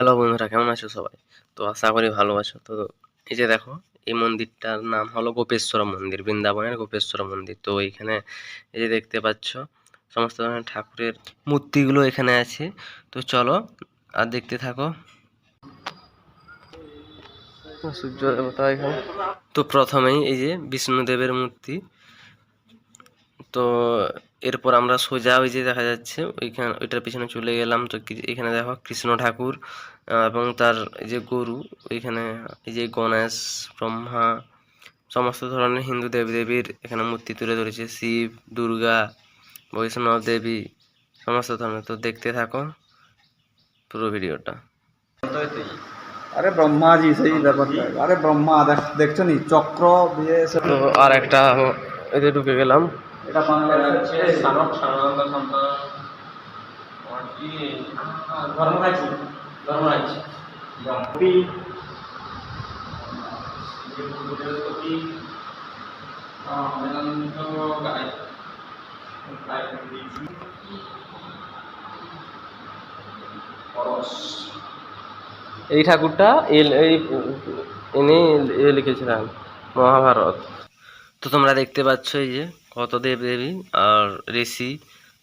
Hello বন্ধুরা, কেমন আছো সবাই? তো আশা করি ভালো আছো। তো এই যে দেখো, এই মন্দিরটার নাম হলো গোপেশ্বর মন্দির, বৃন্দাবনের গোপেশ্বর মন্দির। তো এইখানে এই যে দেখতে পাচ্ছ, সমস্ত ধরনের ঠাকুরের মূর্তিগুলো এখানে আছে। তো চলো, আর দেখতে থাকো। সূর্য দেবতা এখানে তো প্রথমেই এই যে বিষ্ণুদেবের মূর্তি। তো এরপর আমরা সোজা ওই যে দেখা যাচ্ছে ওইখানে ওইটার পিছনে চলে গেলাম। তো এখানে দেখো কৃষ্ণ ঠাকুর এবং তার যে গরু ওইখানে এই যে গণেশ ব্রহ্মা সমস্ত ধরনের হিন্দু দেবদেবীর এখানে মূর্তি তুলে ধরেছে। শিব দুর্গা বৈষ্ণব দেবী সমস্ত ধরনের। তো দেখতে থাকো পুরো ভিডিওটা। আরে ব্রহ্মাজি সেই ব্যাপারটা। আরে ব্রহ্মা দেখ দেখছ নি? চক্র দিয়ে তো আর একটা এতে ঢুকে গেলাম। এটা বাংলাদেশে সানক সাধারণত সন্তান। কি? ধর্মরাজ। ধর্মরাজ। ব্রহ্মপি বেদান্ত গায়। পরশ। এই ঠাকুরটা ইনি এ লিখেছিলেন মহাভারত। তো তোমরা দেখতে পাচ্ছ এই যে কত দেব দেবী আর ঋষি,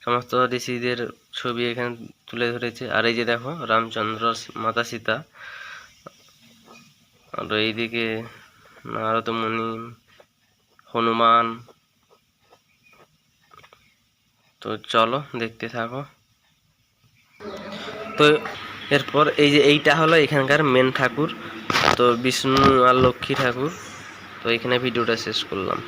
সমস্ত ঋষিদের ছবি এখানে তুলে ধরেছে। আর এই যে দেখো, রামচন্দ্র মাতা সীতা। আর এইদিকে নারদ মুনি, হনুমান। তো চলো দেখতে থাকো। তো এরপর এই যে এইটা হলো এখানকার মেন ঠাকুর, তো বিষ্ণু আর লক্ষ্মী ঠাকুর। তো এখানে ভিডিওটা শেষ করলাম।